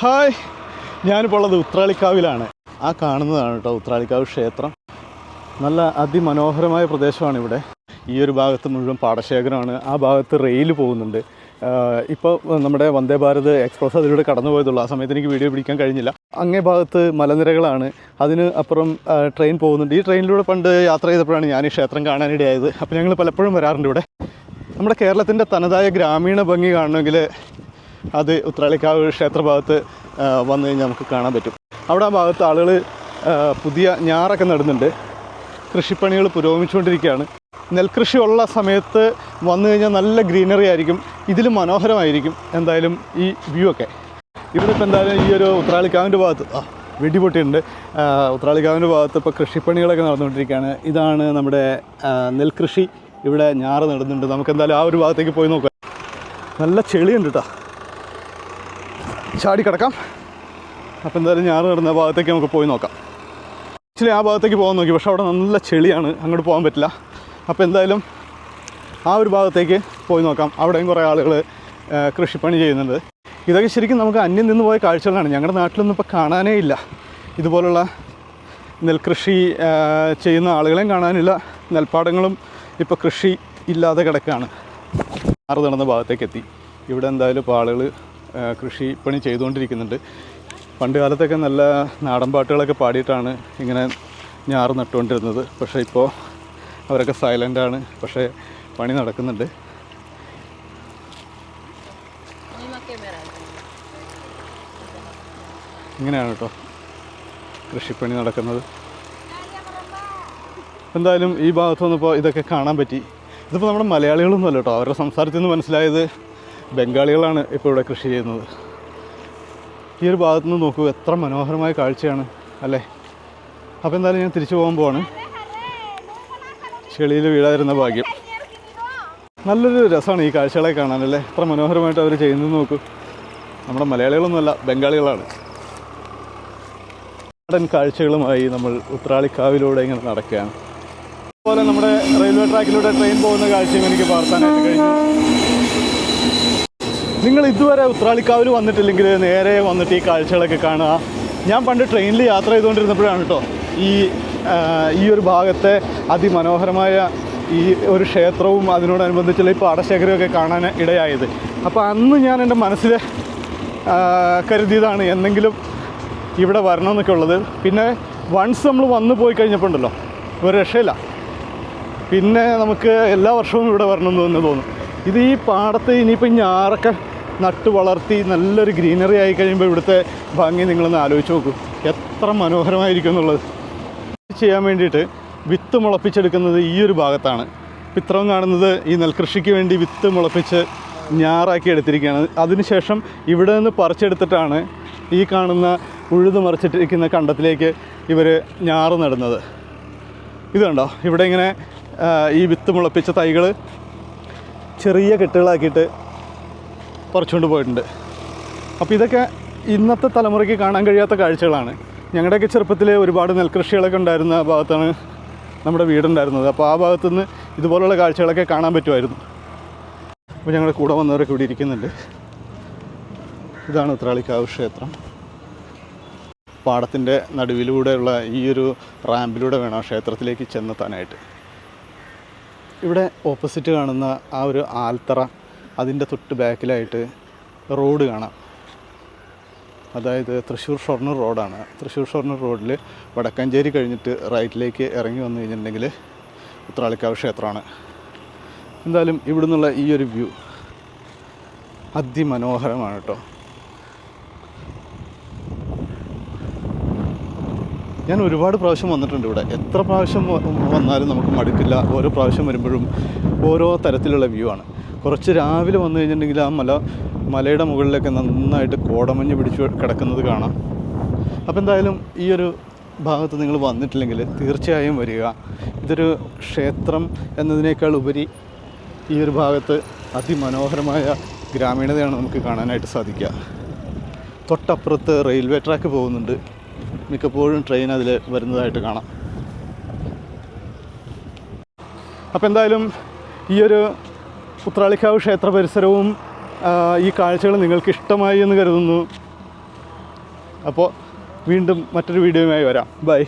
Hi. ഞാനിപ്പോൾ ഉള്ളത് ഉത്രാളിക്കാവിലാണ്. ആ കാണുന്നതാണ് കേട്ടോ ഉത്രാളിക്കാവ് ക്ഷേത്രം. നല്ല അതിമനോഹരമായ പ്രദേശമാണ് ഇവിടെ. ഈ ഒരു ഭാഗത്ത് മുഴുവൻ പാടശേഖരമാണ്. ആ ഭാഗത്ത് റെയിൽ പോകുന്നുണ്ട്. ഇപ്പോൾ നമ്മുടെ വന്ദേ ഭാരത് എക്സ്പ്രസ് അതിലൂടെ കടന്നു പോയതുള്ളൂ. ആ സമയത്ത് എനിക്ക് വീഡിയോ പിടിക്കാൻ കഴിഞ്ഞില്ല. അങ്ങേ ഭാഗത്ത് മലനിരകളാണ്. അതിന് അപ്പുറം ട്രെയിൻ പോകുന്നുണ്ട്. ഈ ട്രെയിനിലൂടെ പണ്ട് യാത്ര ചെയ്തപ്പോഴാണ് ഞാൻ ഈ ക്ഷേത്രം കാണാനിടയായത്. അപ്പോൾ ഞങ്ങൾ പലപ്പോഴും വരാറുണ്ട് ഇവിടെ. നമ്മുടെ കേരളത്തിന്റെ തനതായ ഗ്രാമീണ ഭംഗി കാണണമെങ്കിൽ അത് ഉത്രാളിക്കാവ് ക്ഷേത്ര ഭാഗത്ത് ആ, വന്നു കഴിഞ്ഞാൽ നമുക്ക് കാണാൻ പറ്റും. അവിടെ ആ ഭാഗത്ത് ആളുകൾ പുതിയ ഞാറൊക്കെ നടുന്നുണ്ട്. കൃഷിപ്പണികൾ പുരോഗമിച്ചുകൊണ്ടിരിക്കുകയാണ്. നെൽകൃഷി ഉള്ള സമയത്ത് വന്നു കഴിഞ്ഞാൽ നല്ല ഗ്രീനറി ആയിരിക്കും. ഇതിൽ മനോഹരമായിരിക്കും എന്തായാലും ഈ വ്യൂ ഒക്കെ. ഇവിടെ ഇപ്പോൾ എന്തായാലും ഈ ഒരു ഉത്രാളിക്കാവിന്റെ ഭാഗത്ത് ആ വെടിപൊട്ടിയുണ്ട്. ഉത്രാളിക്കാവിന്റെ ഭാഗത്ത് ഇപ്പോൾ കൃഷിപ്പണികളൊക്കെ നടന്നുകൊണ്ടിരിക്കുകയാണ്. ഇതാണ് നമ്മുടെ നെൽകൃഷി. ഇവിടെ ഞാറ് നടുന്നുണ്ട്. നമുക്ക് എന്തായാലും ആ ഒരു ഭാഗത്തേക്ക് പോയി നോക്കാം. നല്ല ചെളിയുണ്ട് കേട്ടോ ചാടി കിടക്കാം. അപ്പോൾ എന്തായാലും ഞാറ് കിടന്ന ഭാഗത്തേക്ക് നമുക്ക് പോയി നോക്കാം. ആക്ച്വലി ആ ഭാഗത്തേക്ക് പോകാൻ നോക്കി. പക്ഷെ അവിടെ നല്ല ചെളിയാണ്. അങ്ങോട്ട് പോകാൻ പറ്റില്ല. അപ്പോൾ എന്തായാലും ആ ഒരു ഭാഗത്തേക്ക് പോയി നോക്കാം. അവിടെയും കുറേ ആളുകൾ കൃഷിപ്പണി ചെയ്യുന്നുണ്ട്. ഇതൊക്കെ ശരിക്കും നമുക്ക് അന്യം നിന്ന് പോയ കാഴ്ചകളാണ്. ഞങ്ങളുടെ നാട്ടിലൊന്നും ഇപ്പോൾ കാണാനേ ഇല്ല. ഇതുപോലുള്ള നെൽകൃഷി ചെയ്യുന്ന ആളുകളെയും കാണാനില്ല. നെൽപ്പാടങ്ങളും ഇപ്പോൾ കൃഷി ഇല്ലാതെ കിടക്കുകയാണ് ആറ് നടന്ന ഭാഗത്തേക്ക് എത്തി. ഇവിടെ എന്തായാലും ഇപ്പോൾ ആളുകൾ കൃഷിപ്പണി ചെയ്തുകൊണ്ടിരിക്കുന്നുണ്ട്. പണ്ട് കാലത്തൊക്കെ നല്ല നാടൻ പാട്ടുകളൊക്കെ പാടിയിട്ടാണ് ഇങ്ങനെ ഞാറ് നട്ടുകൊണ്ടിരുന്നത്. പക്ഷേ ഇപ്പോൾ അവരൊക്കെ സൈലന്റാണ് പക്ഷേ പണി നടക്കുന്നുണ്ട്. ഇങ്ങനെയാണ് കേട്ടോ കൃഷിപ്പണി നടക്കുന്നത്. എന്തായാലും ഈ ഭാഗത്ത് വന്നപ്പോൾ ഇതൊക്കെ കാണാൻ പറ്റി. ഇതിപ്പോൾ നമ്മുടെ മലയാളികളൊന്നുമല്ല കേട്ടോ. അവരുടെ സംസാരത്തിൽ നിന്ന് മനസ്സിലായത് ബംഗാളികളാണ് ഇപ്പോൾ ഇവിടെ കൃഷി ചെയ്യുന്നത്. ഈ ഒരു ഭാഗത്ത് നിന്ന് നോക്കൂ എത്ര മനോഹരമായ കാഴ്ചയാണ് അല്ലേ? അപ്പോൾ എന്തായാലും ഞാൻ തിരിച്ചു പോകാൻ പോവാണ്. ചെളിയിൽ വീഴാതിരുന്ന ഭാഗ്യം. നല്ലൊരു രസമാണ് ഈ കാഴ്ചകളെ കാണാനല്ലേ എത്ര മനോഹരമായിട്ട് അവർ ചെയ്യുന്നത് നോക്കൂ. നമ്മുടെ മലയാളികളൊന്നുമല്ല ബംഗാളികളാണ്. നാടൻ കാഴ്ചകളുമായി നമ്മൾ ഉത്രാളിക്കാവിലൂടെ ഇങ്ങനെ നടക്കുകയാണ്. അതുപോലെ നമ്മുടെ റെയിൽവേ ട്രാക്കിലൂടെ ട്രെയിൻ പോകുന്ന കാഴ്ചയും എനിക്ക് പകർത്താനായിട്ട് കഴിഞ്ഞു. നിങ്ങൾ ഇതുവരെ ഉത്രാളിക്കാവിൽ വന്നിട്ടില്ലെങ്കിൽ നേരെ വന്നിട്ട് ഈ കാഴ്ചകളൊക്കെ കാണുക. ഞാൻ പണ്ട് ട്രെയിനിൽ യാത്ര ചെയ്തുകൊണ്ടിരുന്നപ്പോഴാണ് കേട്ടോ ഈ ഈ ഒരു ഭാഗത്തെ അതിമനോഹരമായ ഈ ഒരു ക്ഷേത്രവും അതിനോടനുബന്ധിച്ചുള്ള ഈ പാടശേഖരമൊക്കെ കാണാൻ ഇടയായത്. അപ്പോൾ അന്ന് ഞാൻ എന്റെ മനസ്സിൽ കരുതിയതാണ് എന്തെങ്കിലും ഇവിടെ വരണമെന്നൊക്കെ ഉള്ളത്. പിന്നെ വൺസ് നമ്മൾ വന്നു പോയി കഴിഞ്ഞപ്പോൾ ഉണ്ടല്ലോ ഒരു രക്ഷയില്ല. പിന്നെ നമുക്ക് എല്ലാ വർഷവും ഇവിടെ വരണമെന്ന് തന്നെ തോന്നും. ഇത് ഈ പാടത്ത് ഇനിയിപ്പോൾ ഞാറൊക്കെ നട്ട് വളർത്തി നല്ലൊരു ഗ്രീനറി ആയി കഴിയുമ്പോൾ ഇവിടുത്തെ ഭംഗി നിങ്ങളൊന്ന് ആലോചിച്ച് നോക്കൂ. എത്ര മനോഹരമായിരിക്കും എന്നുള്ളത്. ചെയ്യാൻ വേണ്ടിയിട്ട് വിത്ത് മുളപ്പിച്ചെടുക്കുന്നത് ഈ ഒരു ഭാഗത്താണ്. ഇത്രയും കാണുന്നത് ഈ നെൽകൃഷിക്ക് വേണ്ടി വിത്ത് മുളപ്പിച്ച് ഞാറാക്കി എടുത്തിരിക്കുകയാണ്. അതിനുശേഷം ഇവിടെ നിന്ന് പറിച്ചെടുത്തിട്ടാണ് ഈ കാണുന്ന ഉഴുത് മറിച്ചിട്ടിരിക്കുന്ന കണ്ടത്തിലേക്ക് ഇവർ ഞാറ് നടുന്നത്. ഇത് കണ്ടോ? ഇവിടെ ഇങ്ങനെ ഈ വിത്ത് മുളപ്പിച്ച തൈകൾ ചെറിയ കെട്ടുകളാക്കിയിട്ട് പറിച്ചുകൊണ്ട് പോയിട്ടുണ്ട്. അപ്പോൾ ഇതൊക്കെ ഇന്നത്തെ തലമുറയ്ക്ക് കാണാൻ കഴിയാത്ത കാഴ്ചകളാണ്. ഞങ്ങളുടെയൊക്കെ ചെറുപ്പത്തിൽ ഒരുപാട് നെൽകൃഷികളൊക്കെ ഉണ്ടായിരുന്ന ഭാഗത്താണ് നമ്മുടെ വീടുണ്ടായിരുന്നത്. അപ്പോൾ ആ ഭാഗത്തുനിന്ന് ഇതുപോലുള്ള കാഴ്ചകളൊക്കെ കാണാൻ പറ്റുമായിരുന്നു. അപ്പോൾ ഞങ്ങളുടെ കൂടെ വന്നവരൊക്കെ ഇവിടെ ഇരിക്കുന്നുണ്ട്. ഇതാണ് ഉത്രാളിക്കാവ് ക്ഷേത്രം. പാടത്തിന്റെ നടുവിലൂടെയുള്ള ഈ ഒരു റാമ്പിലൂടെ വേണം ക്ഷേത്രത്തിലേക്ക് ചെന്നെത്താനായിട്ട്. ഇവിടെ ഓപ്പോസിറ്റ് കാണുന്ന ആ ഒരു ആൽത്തറ അതിന്റെ തൊട്ട് ബാക്കിലായിട്ട് റോഡ് കാണാം. അതായത് തൃശ്ശൂർ ഷൊർണൂർ റോഡാണ്. തൃശ്ശൂർ ഷൊർണൂർ റോഡിൽ വടക്കഞ്ചേരി കഴിഞ്ഞിട്ട് റൈറ്റിലേക്ക് ഇറങ്ങി വന്നു കഴിഞ്ഞിട്ടുണ്ടെങ്കിൽ ഉത്രാളിക്കാവ് ക്ഷേത്രമാണ്. എന്തായാലും ഇവിടെ നിന്നുള്ള ഈ ഒരു വ്യൂ അതിമനോഹരമാണ് കേട്ടോ. ഞാൻ ഒരുപാട് പ്രാവശ്യം വന്നിട്ടുണ്ട് ഇവിടെ. എത്ര പ്രാവശ്യം വന്നാലും നമുക്ക് മടുക്കില്ല. ഓരോ പ്രാവശ്യം വരുമ്പോഴും ഓരോ തരത്തിലുള്ള വ്യൂ ആണ്. കുറച്ച് രാവിലെ വന്നു കഴിഞ്ഞിട്ടുണ്ടെങ്കിൽ ആ മല മലയുടെ മുകളിലൊക്കെ നന്നായിട്ട് കോടമഞ്ഞ് പിടിച്ച് കിടക്കുന്നത് കാണാം. അപ്പോൾ എന്തായാലും ഈ ഒരു ഭാഗത്ത് നിങ്ങൾ വന്നിട്ടില്ലെങ്കിൽ തീർച്ചയായും വരിക. ഇതൊരു ക്ഷേത്രം എന്നതിനേക്കാൾ ഉപരി ഈ ഒരു ഭാഗത്ത് അതിമനോഹരമായ ഗ്രാമീണതയാണ് നമുക്ക് കാണാനായിട്ട് സാധിക്കുക. തൊട്ടപ്പുറത്ത് റെയിൽവേ ട്രാക്ക് പോകുന്നുണ്ട്. മിക്കപ്പോഴും ട്രെയിൻ അതിൽ വരുന്നതായിട്ട് കാണാം. അപ്പോൾ എന്തായാലും ഈ ഒരു ഉത്രാളിക്കാവ് ക്ഷേത്ര പരിസരവും ഈ കാഴ്ചകൾ നിങ്ങൾക്ക് ഇഷ്ടമായി എന്ന് കരുതുന്നു. അപ്പോൾ വീണ്ടും മറ്റൊരു വീഡിയോയുമായി വരാം. ബൈ.